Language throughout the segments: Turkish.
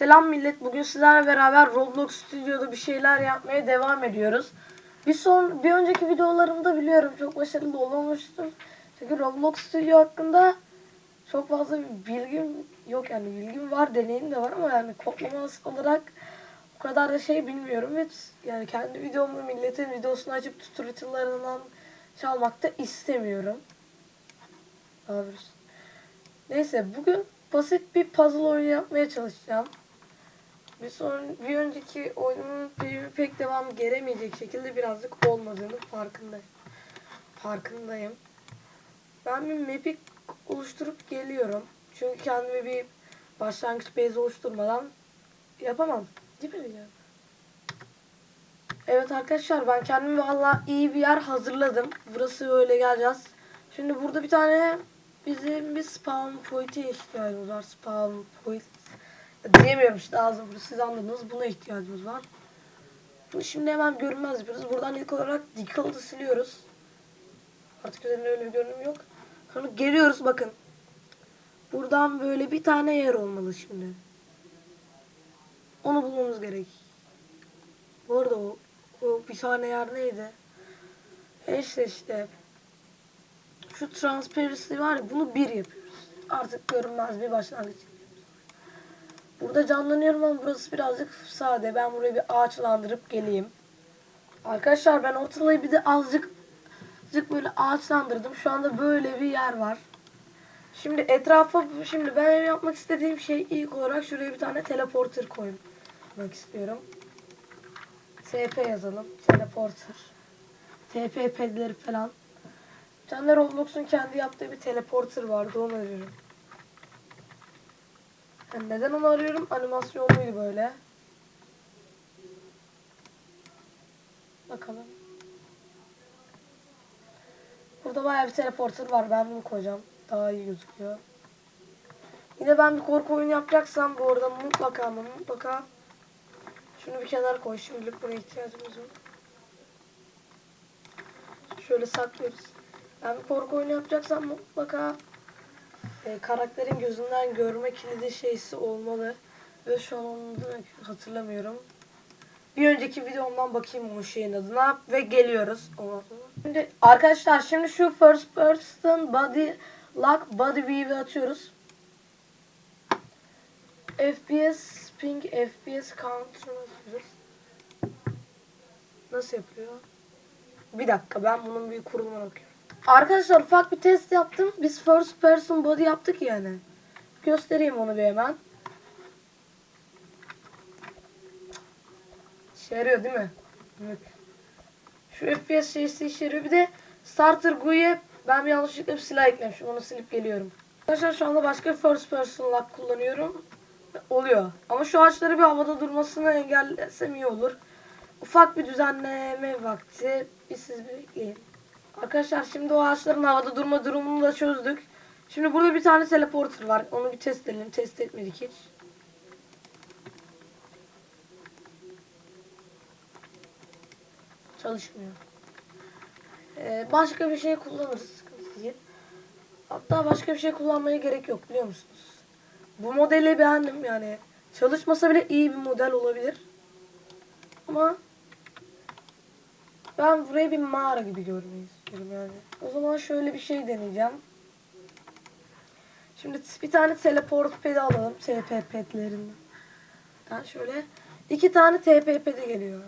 Selam millet. Bugün sizlerle beraber Roblox Studio'da bir şeyler yapmaya devam ediyoruz. Bir son bir önceki videolarımda biliyorum çok başarılı olamamıştım. Çünkü Roblox Studio hakkında çok fazla bir bilgim yok yani bilgim var, deneyim de var ama yani kodlaması olarak o kadar da şey bilmiyorum ve yani kendi videomu milletin videosunu açıp tutorial'larından çalmak da istemiyorum. Ne? Neyse bugün basit bir puzzle oyunu yapmaya çalışacağım. Bir son bir önceki oyunun pek devam gelemeyecek şekilde birazcık olmadığını farkındayım. Farkındayım. Ben bir map'i oluşturup geliyorum. Çünkü kendime bir başlangıç base oluşturmadan yapamam. Değil mi ya? Evet arkadaşlar ben kendime valla iyi bir yer hazırladım. Burası öyle geleceğiz. Şimdi burada bir tane bizim bir spawn point'e ihtiyacımız var. Spawn point. Diyemiyorum işte ağzım bunu siz anladınız. Buna ihtiyacımız var. Bunu şimdi hemen görünmez yapıyoruz. Buradan ilk olarak Decal'ı siliyoruz. Artık üzerinde öyle bir görünüm yok. Sonra geliyoruz bakın. Buradan böyle bir tane yer olmalı şimdi. Onu bulmamız gerek. Bu arada o, o bir tane yer neydi? İşte işte. Şu transparency var ya bunu bir yapıyoruz. Artık görünmez bir başlangıç. Burada canlanıyorum ama burası birazcık sade. Ben buraya bir ağaçlandırıp geleyim. Arkadaşlar ben ortalığı bir de azıcık azıcık böyle ağaçlandırdım. Şu anda böyle bir yer var. Şimdi etrafa şimdi ben yapmak istediğim şey ilk olarak şuraya bir tane teleporter koymak istiyorum. TP yazalım. Teleporter. TP pedleri falan. Bir tane Roblox'un kendi yaptığı bir teleporter vardı. Onu arıyorum. Yani neden onu arıyorum? Animasyonluydu böyle. Bakalım. Burada bayağı bir teleporter var. Ben bunu koyacağım. Daha iyi gözüküyor. Yine ben bir korku oyunu yapacaksam bu arada mutlaka ama mutlaka şunu bir kenara koy. Şimdilik buna ihtiyacımız yok. Şöyle saklıyoruz. Ben bir korku oyunu yapacaksam mutlaka e, karakterin gözünden görme kilidi şeysi olmalı. Ve şu an onu da hatırlamıyorum. Bir önceki videomdan bakayım o şeyin adına ve geliyoruz. Şimdi arkadaşlar şimdi şu first person body lock body view'e atıyoruz. FPS ping FPS yapıyoruz. Nasıl yapılıyor? Bir dakika ben bunun bir kurulumuna bakıyorum. Arkadaşlar ufak bir test yaptım. Biz first person body yaptık yani. Göstereyim onu bir hemen. İşe yarıyor değil mi? Evet. Şu FPS şeysi işe yarıyor. Bir de starter GUI'ye ben bir yanlışlıkla bir silah eklemişim. Onu silip geliyorum. Arkadaşlar şu anda başka first person lock kullanıyorum. Oluyor. Ama şu ağaçları bir havada durmasını engellesem iyi olur. Ufak bir düzenleme vakti. Bir siz bekleyin. Arkadaşlar şimdi o ağaçların havada durma durumunu da çözdük. Şimdi burada bir tane teleporter var. Onu bir test edelim. Test etmedik hiç. Çalışmıyor. Ee, başka bir şey kullanırız. sıkıntı. Hatta başka bir şey kullanmaya gerek yok biliyor musunuz? Bu modeli beğendim yani. Çalışmasa bile iyi bir model olabilir. Ama ben burayı bir mağara gibi görmeyi istiyorum yani. O zaman şöyle bir şey deneyeceğim. Şimdi bir tane teleport pedi alalım. TP pedlerinden. Yani şöyle iki tane TP pedi geliyor.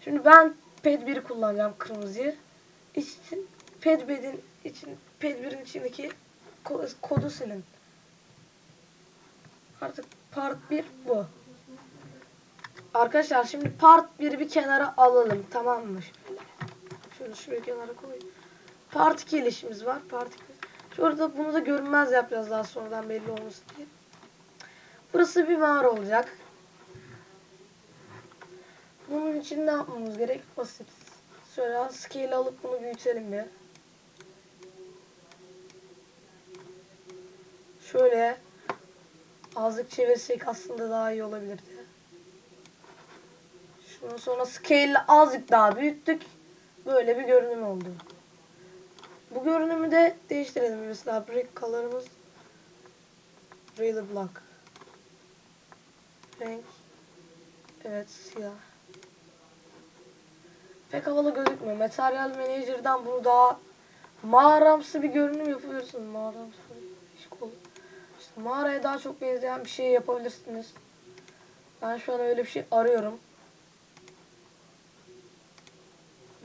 Şimdi ben ped 1'i kullanacağım kırmızıyı. İçin ped 1'in için ped 1'in içindeki ko- kodu silin. Artık part 1 bu. Arkadaşlar şimdi part 1'i bir kenara alalım tamam mı? Şöyle şuraya kenara koy. Part 2 ile işimiz var. Part 2. Şurada bunu da görünmez yapacağız daha sonradan belli olmasın diye. Burası bir mağara olacak. Bunun için ne yapmamız gerek? Basit. Şöyle scale alıp bunu büyütelim bir. Şöyle azıcık çevirsek aslında daha iyi olabilirdi. Şunu sonra scale azıcık daha büyüttük. Böyle bir görünüm oldu. Bu görünümü de değiştirelim. Mesela brick color'ımız really black. Renk. Evet siyah. Pek havalı gözükmüyor. Material Manager'dan bunu daha mağaramsı bir görünüm yapıyorsun. Mağaramsı. İşte mağaraya daha çok benzeyen bir şey yapabilirsiniz. Ben şu an öyle bir şey arıyorum.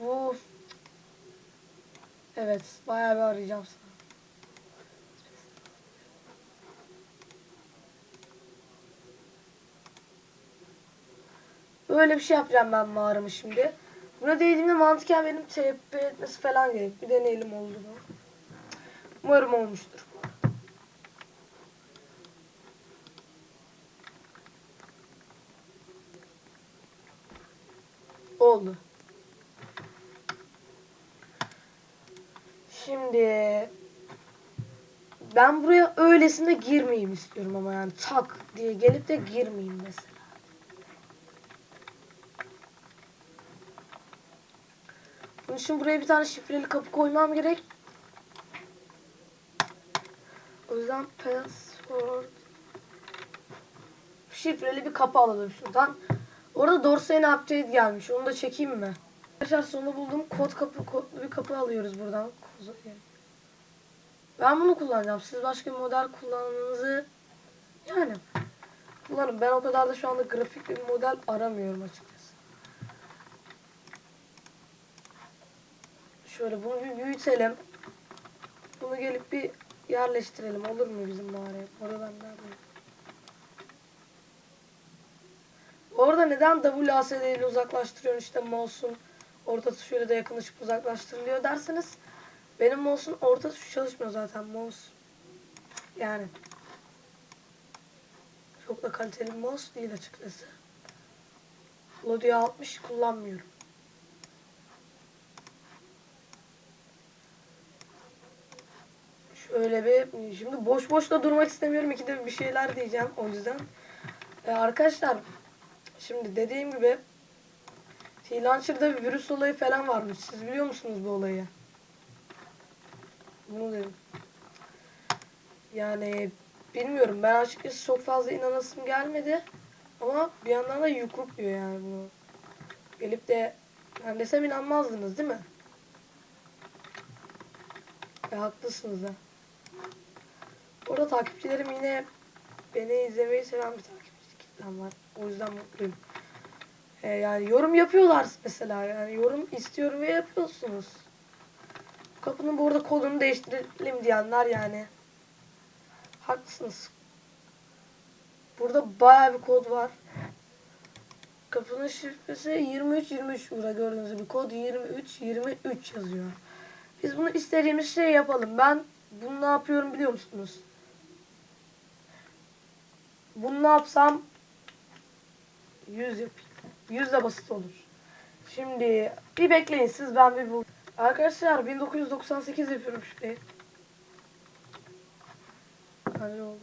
Bu Evet, bayağı bir arayacağım sana. Böyle bir şey yapacağım ben mağaramı şimdi. Buna değdiğimde mantıken benim TP etmesi falan gerek. Bir deneyelim oldu mu? Umarım olmuştur. Oldu. Şimdi ben buraya öylesine girmeyeyim istiyorum ama yani tak diye gelip de girmeyeyim mesela. Bunun için buraya bir tane şifreli kapı koymam gerek. O yüzden password şifreli bir kapı alalım şuradan. Orada Dorsey'in update gelmiş. Onu da çekeyim mi? Arkadaşlar sonunda buldum. Kod kapı, kodlu bir kapı alıyoruz buradan. Ben bunu kullanacağım. Siz başka bir model kullanmanızı yani kullanın. Ben o kadar da şu anda grafikli bir model aramıyorum açıkçası. Şöyle bunu bir büyütelim. Bunu gelip bir yerleştirelim. Olur mu bizim mağaraya? Orada ben? Orada neden WASD ile uzaklaştırıyorsun işte mouse'un orta tuşuyla da yakınlaşıp uzaklaştırılıyor derseniz benim mouse'un orta tuşu çalışmıyor zaten mouse. Yani çok da kaliteli mouse değil açıkçası. Lodio 60 kullanmıyorum. Şöyle bir şimdi boş boş da durmak istemiyorum. İkide bir şeyler diyeceğim o yüzden. Ee, arkadaşlar şimdi dediğim gibi T-Launcher'da bir virüs olayı falan varmış. Siz biliyor musunuz bu olayı? Bunu dedim. Yani bilmiyorum. Ben açıkçası çok fazla inanasım gelmedi. Ama bir yandan da yukruk diyor yani bunu. Gelip de ben desem inanmazdınız değil mi? Ve haklısınız da. Orada takipçilerim yine beni izlemeyi seven bir takipçi kitlem var. O yüzden mutluyum. Ee, yani yorum yapıyorlar mesela. Yani yorum istiyorum ve yapıyorsunuz. Kapının burada kodunu değiştirelim diyenler yani. Haklısınız. Burada bayağı bir kod var. Kapının şifresi 23 23 burada gördüğünüz gibi kod 23 23 yazıyor. Biz bunu istediğimiz şey yapalım. Ben bunu ne yapıyorum biliyor musunuz? Bunu ne yapsam 100 yapayım. 100 de basit olur. Şimdi bir bekleyin siz ben bir bul. Arkadaşlar 1998 yapıyorum şurayı. Bence oldu.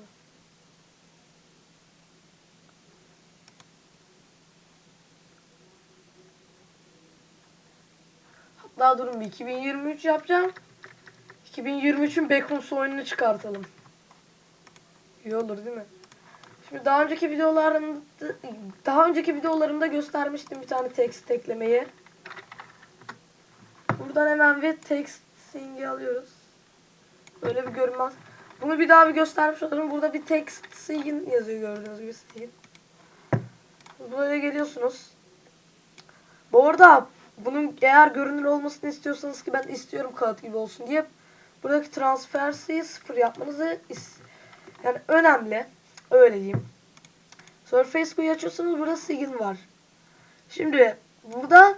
Hatta durun bir 2023 yapacağım. 2023'ün Backrooms oyununu çıkartalım. İyi olur değil mi? Şimdi daha önceki videolarımda daha önceki videolarımda göstermiştim bir tane text eklemeyi. Buradan hemen bir text sing'i alıyoruz. Böyle bir görünmez. Bunu bir daha bir göstermiş olurum. Burada bir text sing'in yazıyor gördüğünüz gibi sing'in. Böyle geliyorsunuz. Bu arada bunun eğer görünür olmasını istiyorsanız ki ben istiyorum kağıt gibi olsun diye buradaki transfersi sıfır yapmanızı yani önemli. Öyle diyeyim. Surface GUI açıyorsunuz. Burada sign var. Şimdi burada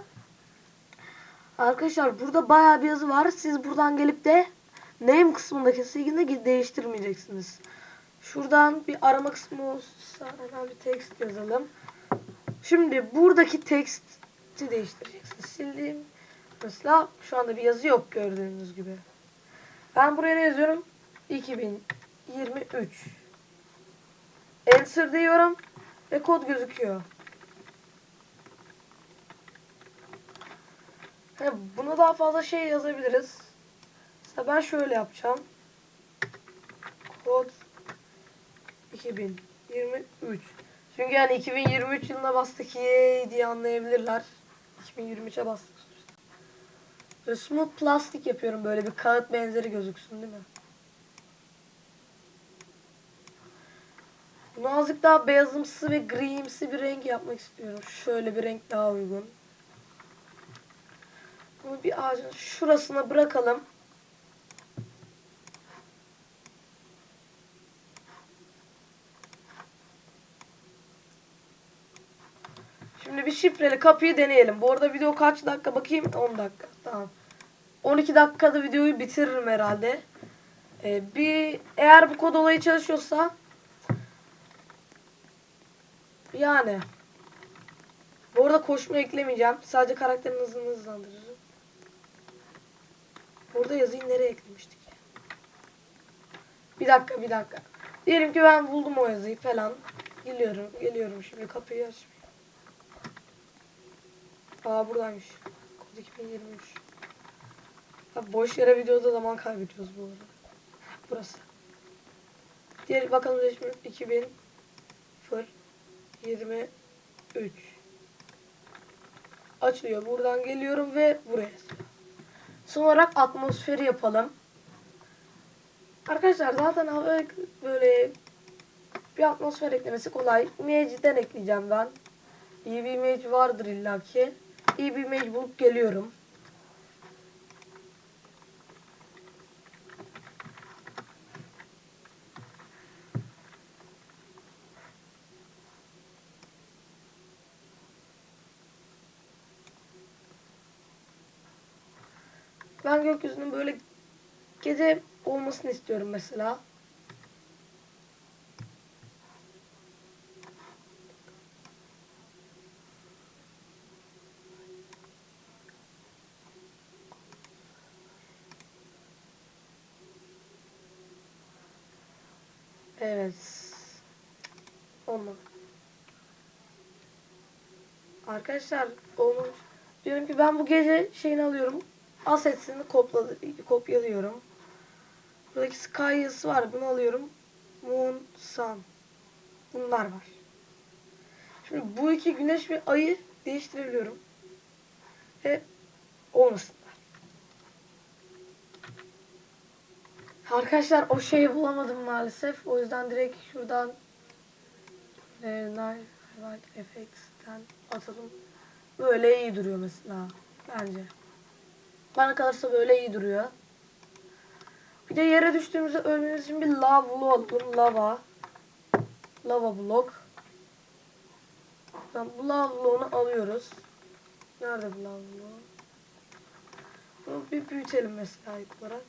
arkadaşlar burada bayağı bir yazı var. Siz buradan gelip de name kısmındaki sign'i değiştirmeyeceksiniz. Şuradan bir arama kısmı olsa hemen bir text yazalım. Şimdi buradaki text'i değiştireceksiniz. Sildim. Mesela şu anda bir yazı yok gördüğünüz gibi. Ben buraya ne yazıyorum? 2023 Enter diyorum ve kod gözüküyor. He, buna daha fazla şey yazabiliriz. Mesela ben şöyle yapacağım. Kod 2023. Çünkü yani 2023 yılına bastık yey diye anlayabilirler. 2023'e bastık. Smooth plastik yapıyorum böyle bir kağıt benzeri gözüksün değil mi? Bunu azıcık daha beyazımsı ve grimsi bir renk yapmak istiyorum. Şöyle bir renk daha uygun. Bir ağacın şurasına bırakalım. Şimdi bir şifreli kapıyı deneyelim. Bu arada video kaç dakika bakayım? 10 dakika. Tamam. 12 dakikada videoyu bitiririm herhalde. Ee, bir eğer bu kod olayı çalışıyorsa yani bu arada koşma eklemeyeceğim. Sadece karakterin hızını hızlandırırım. Burada yazıyı nereye eklemiştik? Bir dakika bir dakika. Diyelim ki ben buldum o yazıyı falan. Geliyorum geliyorum şimdi kapıyı aç. Aa buradaymış. Kod 2023. Ha, boş yere videoda zaman kaybediyoruz bu arada. Burası. Diğer bakalım resmi 2000 fır 23 açılıyor. Buradan geliyorum ve buraya. Son olarak atmosferi yapalım. Arkadaşlar zaten hava böyle bir atmosfer eklemesi kolay. Image'den ekleyeceğim ben. İyi bir image vardır illaki. İyi bir image bulup geliyorum. Ben gökyüzünün böyle gece olmasını istiyorum mesela. Evet. Olmadı. Arkadaşlar olmamış. Diyorum ki ben bu gece şeyini alıyorum. Assets'ini kopyalıyorum. Buradaki sky yazısı var. Bunu alıyorum. Moon, sun. Bunlar var. Şimdi bu iki güneş ve ayı değiştirebiliyorum. Ve olmasınlar. Arkadaşlar o şeyi bulamadım maalesef. O yüzden direkt şuradan e, Night Effects'ten atalım. Böyle iyi duruyor mesela. Bence. Bana kalırsa böyle iyi duruyor. Bir de yere düştüğümüzde ölmemiz için bir lava alalım. Lava. Lava block. Ben bu lava bloğunu alıyoruz. Nerede bu lava bloğu? Bunu bir büyütelim mesela olarak.